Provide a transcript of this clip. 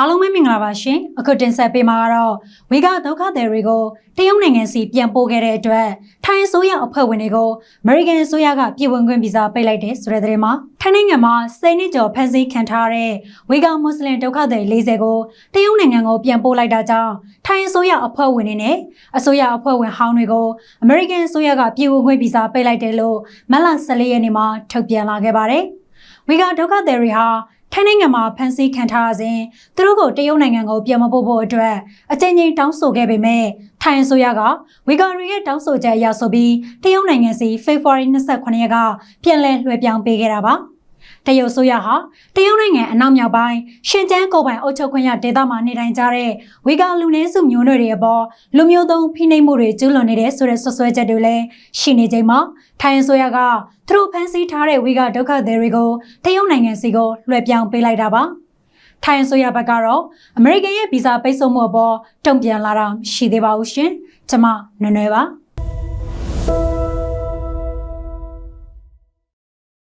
အားလုံးပဲမင်္ဂလာပါရှင်အခုတင်ဆက်ပေးမှာကတော့ဝေကဒုက္ခသည်တွေကိုတရုတ်နိုင်ငံစီပြန်ပို့ခဲ့တဲ့အတွက်ထိုင်းအစိုးရအဖွဲ့ဝင်တွေကို American အစိုးရကပြည်ဝင်ခွင့်ဗီဇာပိတ်လိုက်တဲ့ဆိုတဲ့သတင်းမှာထိုင်းနိုင်ငံမှာစိတ်နှစ်ကျော်ဖန်ဆီးခံထားရတဲ့ဝေကမွတ်စလင်ဒုက္ခသည်40ကိုတရုတ်နိုင်ငံကိုပြန်ပို့လိုက်တာကြောင့်ထိုင်းအစိုးရအဖွဲ့ဝင်တွေနဲ့အစိုးရအဖွဲ့ဝင်ဟောင်းတွေကို American အစိုးရကပြည်ဝင်ခွင့်ဗီဇာပိတ်လိုက်တယ်လို့မတ်လ14ရက်နေ့မှာထုတ်ပြန်လာခဲ့ပါတယ်ဝေကဒုက္ခသည်တွေဟာ ထိုင်းနိုင်ငံမှာဖမ်းဆီးခံထားရစဉ်သူတို့ကိုတရုတ်နိုင်ငံကိုပြန်မပို့ဖို့အတွက်အကြိမ်ကြိမ်တောင်းဆိုခဲ့ပေမဲ့ထိုင်းအစိုးရကဝီဂါရီရဲ့တောင်းဆိုချက်အရဆိုပြီးတရုတ်နိုင်ငံစီဖေဖော်ဝါရီ28ရက်ကပြန်လည်လွှဲပြောင်းပေးခဲ့တာပါ တရုတ်ဆိုရဟာတရုတ်နိုင်ငံအနောက်မြောက်ပိုင်းရှင်ကျန်းကိုယ်ပိုင်အုပ်ချုပ်ခွင့်ရဒေသမှာနေထိုင်ကြတဲ့ဝီဂါလူနည်းစုမျိုးနွယ်တွေအပေါ်လူမျိုးသုံးဖိနှိပ်မှုတွေကျူးလွန်နေတဲ့ဆိုတဲ့ဆွဆွဲချက်တွေလည်းရှိနေချိန်မှာထိုင်းအစိုးရကသူတို့ဖမ်းဆီးထားတဲ့ဝီဂါဒုက္ခသည်တွေကိုတရုတ်နိုင်ငံစီကိုလွှဲပြောင်းပေးလိုက်တာပါထိုင်းအစိုးရဘက်ကတော့အမေရိကန်ရဲ့ဗီဇာပိတ်ဆို့မှုအပေါ်တုံ့ပြန်လာတာမရှိသေးပါဘူးရှင်ကျွန်မနွယ်နွယ်ပါ